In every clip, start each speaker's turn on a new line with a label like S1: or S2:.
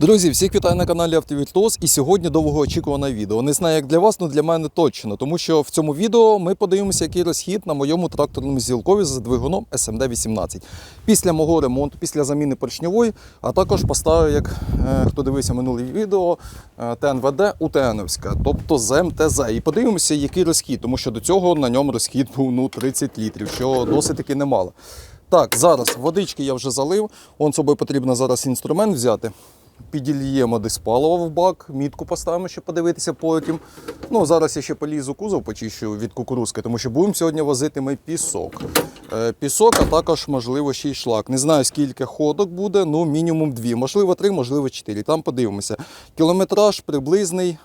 S1: Друзі, всіх вітаю на каналі Автовіртуоз і сьогодні довгоочікуване відео. Не знаю, як для вас, але для мене точно, тому що в цьому відео ми подивимося, який розхід на моєму тракторному зілкові з двигуном SMD-18. Після мого ремонту, після заміни поршньової, а також поставив, як е, хто дивився минуле відео, е, ТНВД УТНовська, тобто з МТЗ. І подивимося, який розхід, тому що до цього на ньому розхід був ну, 30 літрів, що досить таки немало. Так, зараз водички я вже залив. Он з собою потрібно зараз інструмент взяти. Підільємо десь паливо в бак, мітку поставимо, щоб подивитися потім. Ну, зараз я ще полізу кузов почищу від кукурузки, тому що будемо сьогодні возити ми пісок. Е, пісок, а також, можливо, ще й шлак. Не знаю, скільки ходок буде, ну мінімум дві, можливо, три, можливо, чотири. Там подивимося. Кілометраж приблизний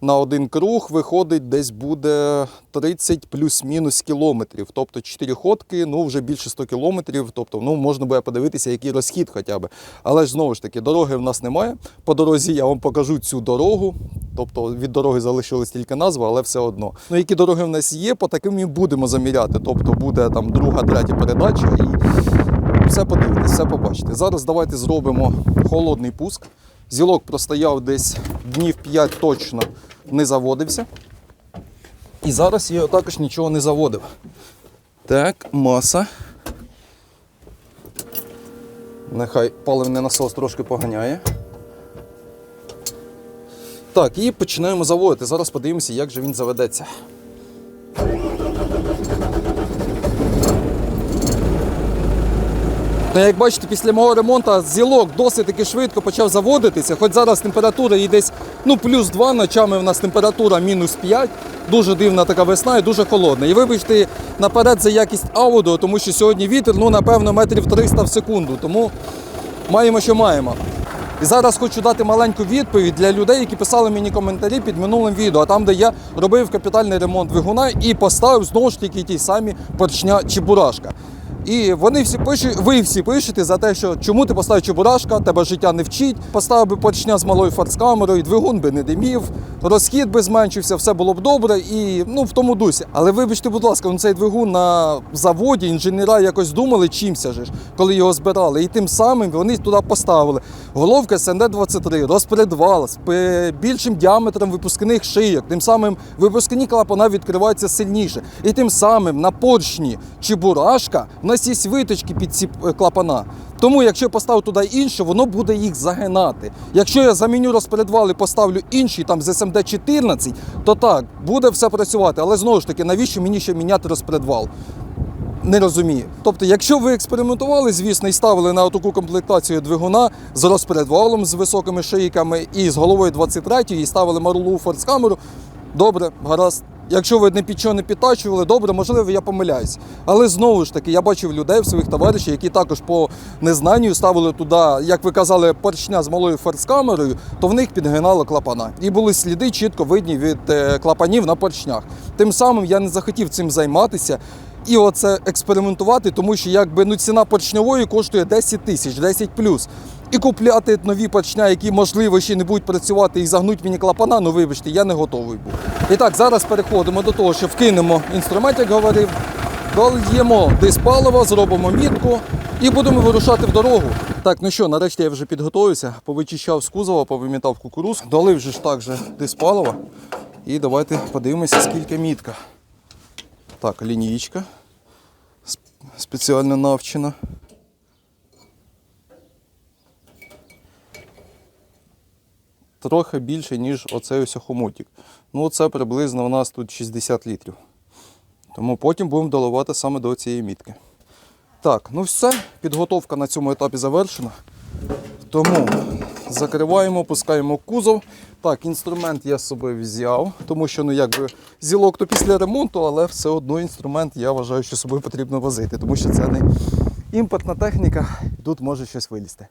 S1: на один круг виходить десь буде 30 плюс-мінус кілометрів. Тобто 4 ходки, ну вже більше 100 кілометрів. Тобто, ну можна буде подивитися, який розхід хоча б. Але ж знову ж таки, дороги в нас немає. По дорозі я вам покажу цю дорогу. Тобто від дороги залишилась тільки назва, але все одно. Ну, які дороги в нас є, по таким і будемо заміряти. Тобто буде там друга, третя передача і все подивитись, все побачите. Зараз давайте зробимо холодний пуск. Зілок простояв десь днів 5 точно не заводився. І зараз я також нічого не заводив. Так, маса. Нехай паливний насос трошки поганяє. Так, і починаємо заводити. Зараз подивимося, як же він заведеться. Як бачите, після мого ремонту зілок досить таки швидко почав заводитися. Хоч зараз температура і десь ну, плюс 2, ночами в нас температура мінус 5. Дуже дивна така весна і дуже холодна. І вибачте наперед за якість аудіо, тому що сьогодні вітер, ну, напевно, метрів 300 в секунду. Тому маємо, що маємо. І зараз хочу дати маленьку відповідь для людей, які писали мені коментарі під минулим відео, там, де я робив капітальний ремонт двигуна і поставив знову ж таки ті самі поршня Чебурашка. І вони всі пишуть, ви всі пишете за те, що чому ти поставив Чебурашка, тебе життя не вчить, поставив би поршня з малою форцкамерою, двигун би не димів, розхід би зменшився, все було б добре і ну в тому дусі. Але вибачте, будь ласка, ну, цей двигун на заводі інженера якось думали чимся ж, коли його збирали. І тим самим вони туди поставили головка СНД-23, розпредвал з більшим діаметром випускних шийок. Тим самим випускні клапана відкриваються сильніше. І тим самим на поршні Чебурашка нас є виточки під ці е, клапана. Тому, якщо я поставлю туди інше, воно буде їх загинати. Якщо я заміню розпредвал і поставлю інший там з СМД-14, то так, буде все працювати. Але знову ж таки, навіщо мені ще міняти розпредвал? Не розумію. Тобто, якщо ви експериментували, звісно, і ставили на таку комплектацію двигуна з розпередвалом, з високими шийками і з головою 23 і ставили марлову форцкамеру, добре, гаразд. Якщо ви не під що не підтачували, добре, можливо, я помиляюсь. Але знову ж таки, я бачив людей, своїх товаришів, які також по незнанню ставили туди, як ви казали, поршня з малою форцкамерою, то в них підгинало клапана. І були сліди чітко видні від е, клапанів на поршнях. Тим самим я не захотів цим займатися. І оце експериментувати, тому що якби ну ціна поршньової коштує 10 тисяч, 10 плюс. І купляти нові поршня, які можливо ще не будуть працювати і загнуть мені клапана, ну вибачте, я не готовий був. І так, зараз переходимо до того, що вкинемо інструмент, як говорив, дольємо десь паливо, зробимо мітку і будемо вирушати в дорогу. Так, ну що, нарешті я вже підготуюся, повичищав з кузова, повимітав кукуруз, долив же ж так же десь паливо. І давайте подивимося, скільки мітка. Так, лінійка спеціально навчена. Трохи більше, ніж оцей ось хомутик. Ну, це приблизно у нас тут 60 літрів. Тому потім будемо доливати саме до цієї мітки. Так, ну все, підготовка на цьому етапі завершена. Тому закриваємо, пускаємо кузов. Так, інструмент я з собою взяв, тому що ну якби зілок то після ремонту, але все одно інструмент я вважаю, що з собою потрібно возити, тому що це не імпортна техніка, тут може щось вилізти.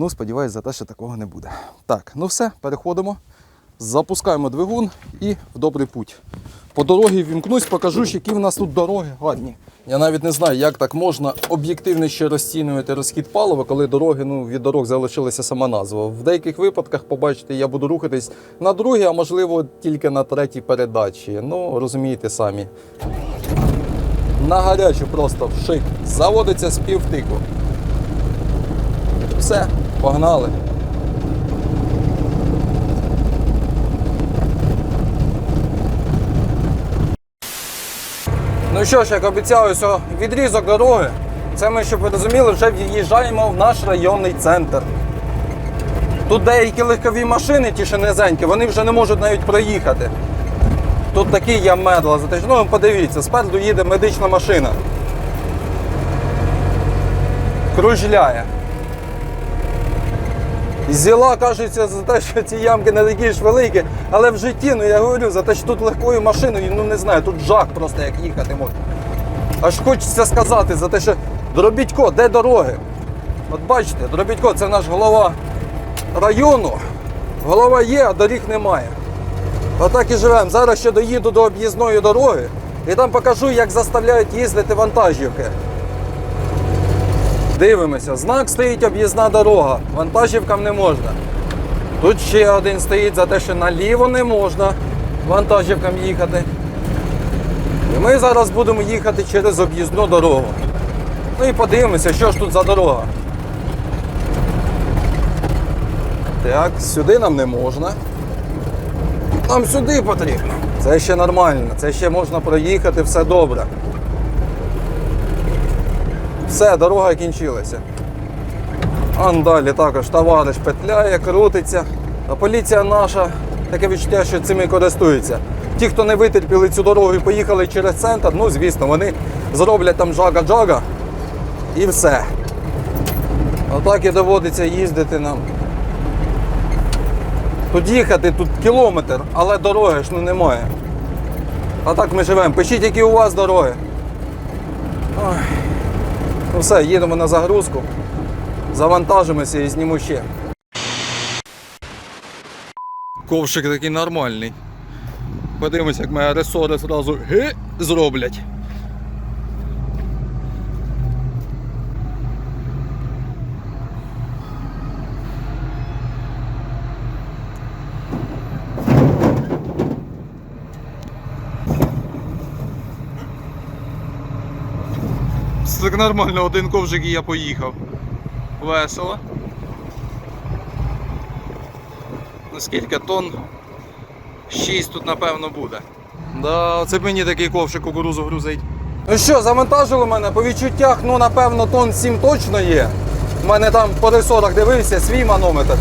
S1: Ну, сподіваюся, за те, що такого не буде. Так, ну все, переходимо. Запускаємо двигун і в добрий путь. По дорогі вімкнусь, покажу, які в нас тут дороги гарні. Я навіть не знаю, як так можна об'єктивно ще розцінювати розхід палива, коли дороги ну, від дорог залишилася сама назва. В деяких випадках, побачите, я буду рухатись на другій, а можливо тільки на третій передачі. Ну, розумієте самі. На гарячу просто шик. Заводиться з півтику. Все, Погнали! Ну що ж, як обіцяю, що відрізок дороги, це ми, щоб ви розуміли, вже в'їжджаємо в наш районний центр. Тут деякі легкові машини, ті ще вони вже не можуть навіть проїхати. Тут такий я мерла. Ну, подивіться, спереду їде медична машина. Кружляє. Зіла, кажеться, за те, що ці ямки не такі ж великі, але в житті, ну я говорю, за те, що тут легкою машиною, ну не знаю, тут жах просто як їхати можна. Аж хочеться сказати за те, що Дробітько, де дороги? От бачите, Дробітько це наш голова району. Голова є, а доріг немає. Отак і живемо. Зараз ще доїду до об'їзної дороги і там покажу, як заставляють їздити вантажівки. Дивимося, знак стоїть об'їзна дорога, вантажівкам не можна. Тут ще один стоїть за те, що наліво не можна вантажівкам їхати. І ми зараз будемо їхати через об'їзну дорогу. Ну і подивимося, що ж тут за дорога. Так, сюди нам не можна. Нам сюди потрібно. Це ще нормально, це ще можна проїхати, все добре. Все, дорога кінчилася. Он далі також товариш петляє, крутиться. А поліція наша таке відчуття, що цим і користується. Ті, хто не витерпіли цю дорогу і поїхали через центр, ну звісно, вони зроблять там джага-джага і все. Отак і доводиться їздити нам. Тут їхати, тут кілометр, але дороги ж ну немає. А так ми живемо. Пишіть, які у вас дороги. Ой. Ну все, їдемо на загрузку, завантажимося і зніму ще. Ковшик такий нормальний. Подивимось, як мої ресори зразу зроблять. Це так нормально, один ковшик і я поїхав. Весело. Наскільки тонн? 6 тут напевно буде. Да, це мені такий ковшик кукурузу грузить. Ну що, завантажили мене по відчуттях, ну напевно тонн 7 точно є. У мене там по ресорах дивився, свій манометр.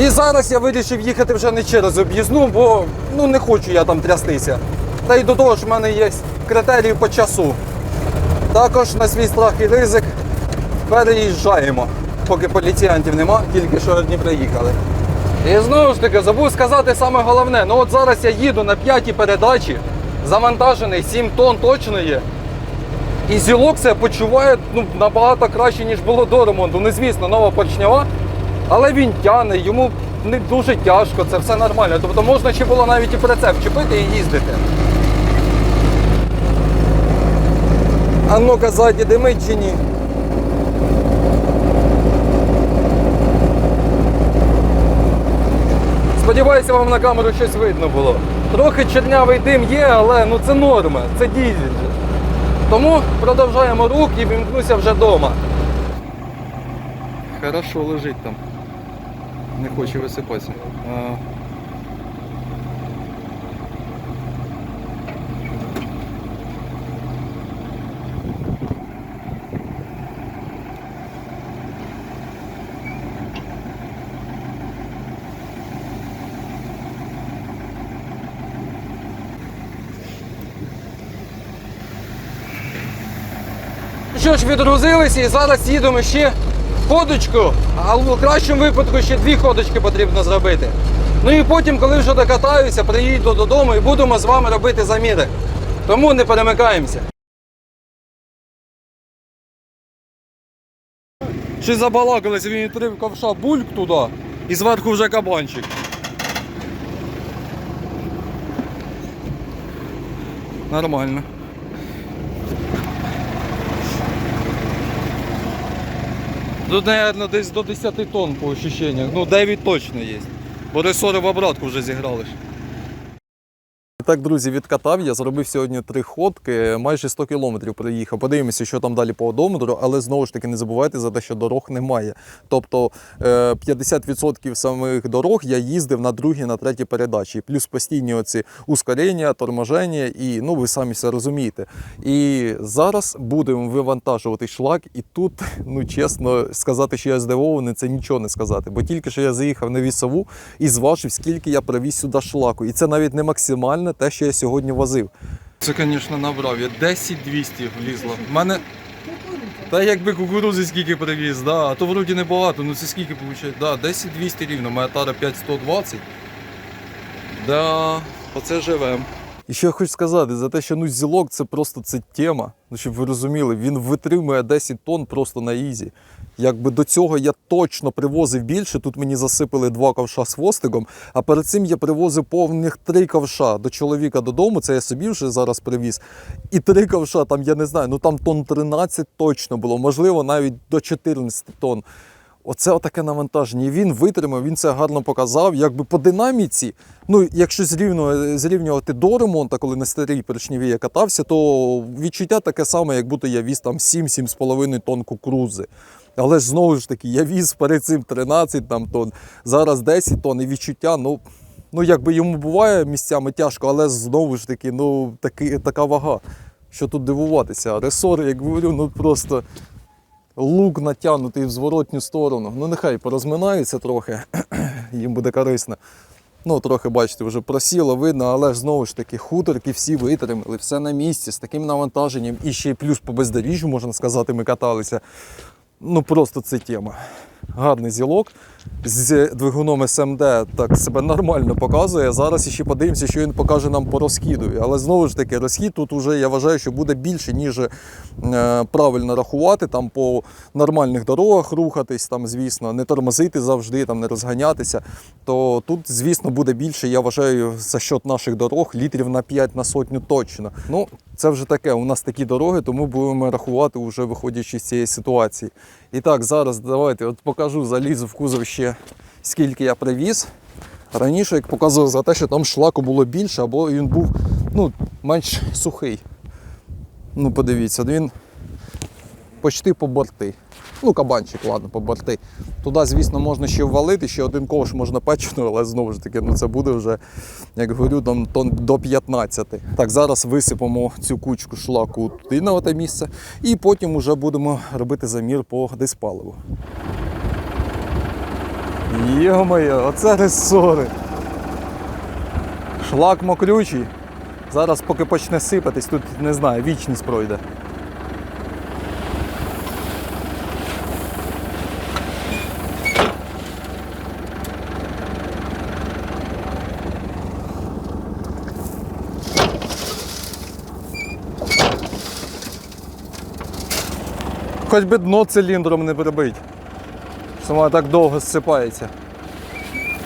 S1: І зараз я вирішив їхати вже не через об'їзну, бо ну не хочу я там трястися. Та й до того ж в мене є критерії по часу. Також на свій страх і ризик переїжджаємо, поки поліціянтів нема, тільки що одні приїхали. І знову ж таки, забув сказати саме головне. Ну от зараз я їду на п'ятій передачі, завантажений 7 тонн точно є. І зілок себе почуває ну, набагато краще, ніж було до ремонту. Ну, звісно, нова поршнява, але він тяне, йому не дуже тяжко, це все нормально. Тобто можна ще було навіть і прицеп чіпити і їздити. А ну-ка ззаді димить чи ні? Сподіваюся, вам на камеру щось видно було. Трохи чернявий дим є, але ну це норма, це дізель. Тому продовжаємо рух і вімкнуся вже вдома. Хорошо лежить там. Не хоче висипатися. Що ж, відгрузилися і зараз їдемо ще ходочку, а в кращому випадку ще дві ходочки потрібно зробити. Ну і потім, коли вже докатаюся, приїду додому і будемо з вами робити заміри. Тому не перемикаємося. Ще забалакалися, він відкрив ковша бульк туди і зверху вже кабанчик. Нормально. Тут, наверное, десь до 10 тонн по ощущениях. Ну, 9 точно є. Бо ресори в обратку вже зіграли. І так, друзі, відкатав. Я зробив сьогодні три ходки, майже 100 кілометрів проїхав. Подивимося, що там далі по одометру, але знову ж таки не забувайте за те, що дорог немає. Тобто е, 50% самих дорог я їздив на другі, на треті передачі. Плюс постійні оці ускорення, торможення, і ну ви самі все розумієте. І зараз будемо вивантажувати шлак, і тут, ну чесно, сказати, що я здивований, це нічого не сказати. Бо тільки що я заїхав на вісову і зважив, скільки я привіз сюди шлаку. І це навіть не максимальне те, що я сьогодні возив. Це, звісно, набрав. Я 10 200 влізло. В мене. Та якби кукурузи скільки привіз, да. а то вроді небагато, ну це скільки виходить? Да, 10 200 рівно, моя тара 5120. Да, оце живем. І що я хочу сказати, за те, що ну зілок це просто це тема. Ну, щоб ви розуміли, він витримує 10 тонн просто на ізі. Якби до цього я точно привозив більше. Тут мені засипали два ковша з хвостиком, а перед цим я привозив повних три ковша до чоловіка додому. Це я собі вже зараз привіз. І три ковша, там я не знаю, ну там тонн 13 точно було, можливо, навіть до 14 тонн. Оце отаке навантаження. І він витримав, він це гарно показав. Якби по динаміці, ну якщо зрівнювати, до ремонту, коли на старій поршневій я катався, то відчуття таке саме, як будто я віз там 7-7,5 тонн кукурузи. Але ж знову ж таки, я віз перед цим 13 там, тонн, зараз 10 тонн, і відчуття, ну, ну якби йому буває місцями тяжко, але знову ж таки, ну таки, така вага. Що тут дивуватися? Ресор, як говорю, ну просто лук натягнутий в зворотню сторону. Ну нехай порозминаються трохи, їм буде корисно. Ну, трохи, бачите, вже просіло, видно, але ж знову ж таки хуторки всі витримали, все на місці, з таким навантаженням. І ще й плюс по бездоріжжю, можна сказати, ми каталися. Ну просто це тема. Гарний зілок з двигуном СМД так себе нормально показує. Зараз ще подивимося, що він покаже нам по розхіду. Але знову ж таки, розхід тут вже я вважаю, що буде більше, ніж е, правильно рахувати. Там по нормальних дорогах рухатись, там, звісно, не тормозити завжди, там, не розганятися. То тут, звісно, буде більше, я вважаю, за счет наших дорог літрів на 5 на сотню точно. Ну, це вже таке. У нас такі дороги, тому будемо рахувати, вже виходячи з цієї ситуації. І так, зараз давайте от покажу, залізу в кузов ще скільки я привіз. Раніше, як показував за те, що там шлаку було більше, або він був ну, менш сухий. Ну, подивіться, він почти по борти. Ну, кабанчик, ладно, по борти. Туди, звісно, можна ще ввалити, ще один ковш можна печену, але знову ж таки, ну це буде вже, як говорю, там тон до 15. Так, зараз висипемо цю кучку шлаку туди на те місце, і потім вже будемо робити замір по диспаливу. Йо-моє, оце ресори. Шлак мокрючий. Зараз, поки почне сипатись, тут не знаю, вічність пройде. Хоч би дно циліндром не прибить. Сама так довго зсипається.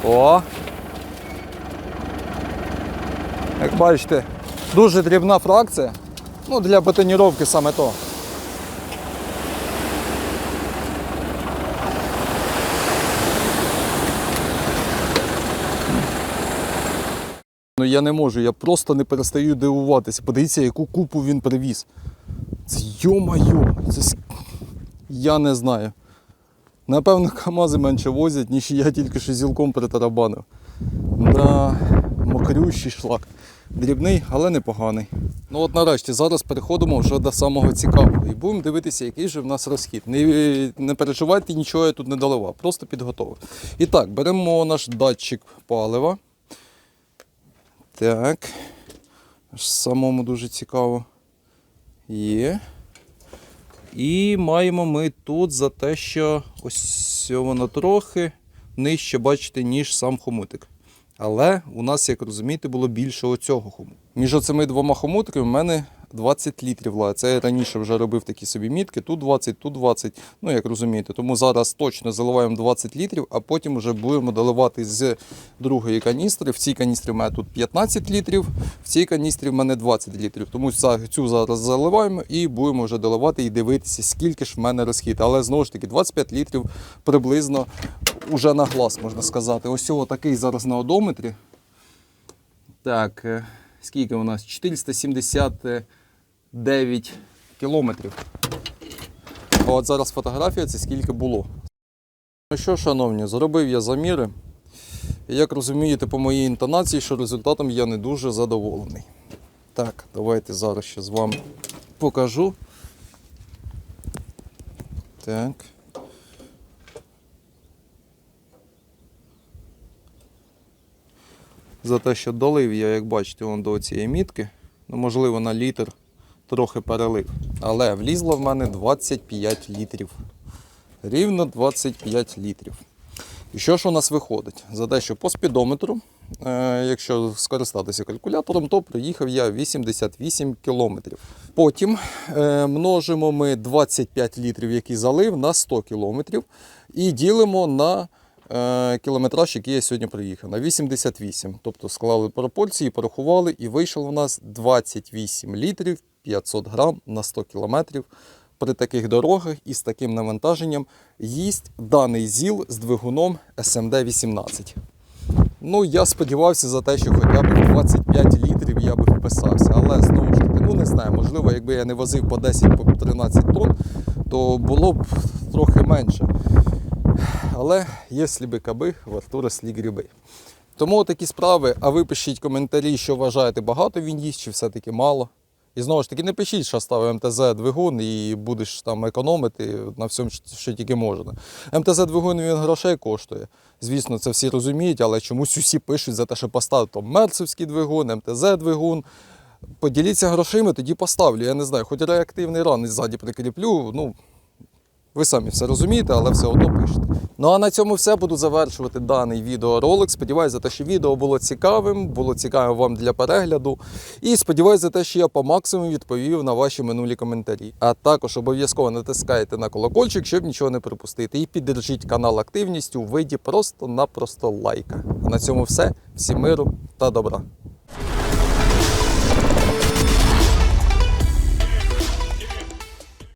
S1: О! Як бачите, дуже дрібна фракція. Ну, для бетоніровки саме то. Ну я не можу, я просто не перестаю дивуватися. Подивіться, яку купу він привіз. Це йо-майо, це я не знаю. Напевно, КАМАЗи менше возять, ніж я тільки що зілком перетарабанив. Да, мокрющий шлак. Дрібний, але непоганий. Ну от нарешті, зараз переходимо вже до самого цікавого. І будемо дивитися, який же в нас розхід. Не, не переживайте, нічого я тут не доливав, просто підготовив. І так, беремо наш датчик палива. Так. Самому дуже цікаво. Є. І маємо ми тут за те, що ось воно трохи нижче, бачите, ніж сам хомутик. Але у нас, як розумієте, було більше оцього хомуту. Між оцими двома хомутиками в мене 20 літрів лає. Це я раніше вже робив такі собі мітки. Тут 20, тут 20. Ну, як розумієте, тому зараз точно заливаємо 20 літрів, а потім вже будемо доливати з другої каністри. В цій каністрі в мене тут 15 літрів, в цій каністрі в мене 20 літрів. Тому цю зараз заливаємо і будемо вже доливати і дивитися, скільки ж в мене розхід. Але знову ж таки 25 літрів приблизно уже на глаз, можна сказати. Ось такий зараз на одометрі. Так, е, скільки у нас? 479 кілометрів. А От зараз фотографія це скільки було. Ну що, шановні, зробив я заміри. Як розумієте по моїй інтонації, що результатом я не дуже задоволений. Так, давайте зараз ще з вами покажу. Так. За те, що долив я, як бачите, вон до цієї мітки. Ну, можливо, на літр трохи перелив. Але влізло в мене 25 літрів. Рівно 25 літрів. І що ж у нас виходить? За те, що по спідометру, е, якщо скористатися калькулятором, то приїхав я 88 кілометрів. Потім е, множимо ми 25 літрів, які залив, на 100 кілометрів і ділимо на кілометраж, який я сьогодні приїхав, на 88. Тобто склали пропорції, порахували, і вийшло в нас 28 літрів 500 грам на 100 кілометрів. При таких дорогах і з таким навантаженням їсть даний ЗІЛ з двигуном SMD-18. Ну, я сподівався за те, що хоча б 25 літрів я би вписався. Але знову ж таки, ну не знаю, можливо, якби я не возив по 10 по 13 тонн, то було б трохи менше. Але якщо би каби, в Артура слі гриби. Тому такі справи, а ви пишіть коментарі, що вважаєте, багато він їсть, чи все-таки мало. І знову ж таки, не пишіть, що ставив МТЗ-двигун і будеш там економити на всьому, що тільки можна. МТЗ-двигун він грошей коштує. Звісно, це всі розуміють, але чомусь усі пишуть за те, що поставив там мерцевський двигун, МТЗ-двигун. Поділіться грошима, тоді поставлю. Я не знаю, хоч реактивний ран ззаді прикріплю. Ну, ви самі все розумієте, але все одно пишете. Ну а на цьому все буду завершувати даний відеоролик. Сподіваюся, за те, що відео було цікавим, було цікавим вам для перегляду. І сподіваюся, за те, що я по максимуму відповів на ваші минулі коментарі. А також обов'язково натискайте на колокольчик, щоб нічого не пропустити. І піддержіть канал активністю у виді просто-напросто лайка. А на цьому все. Всім миру та добра.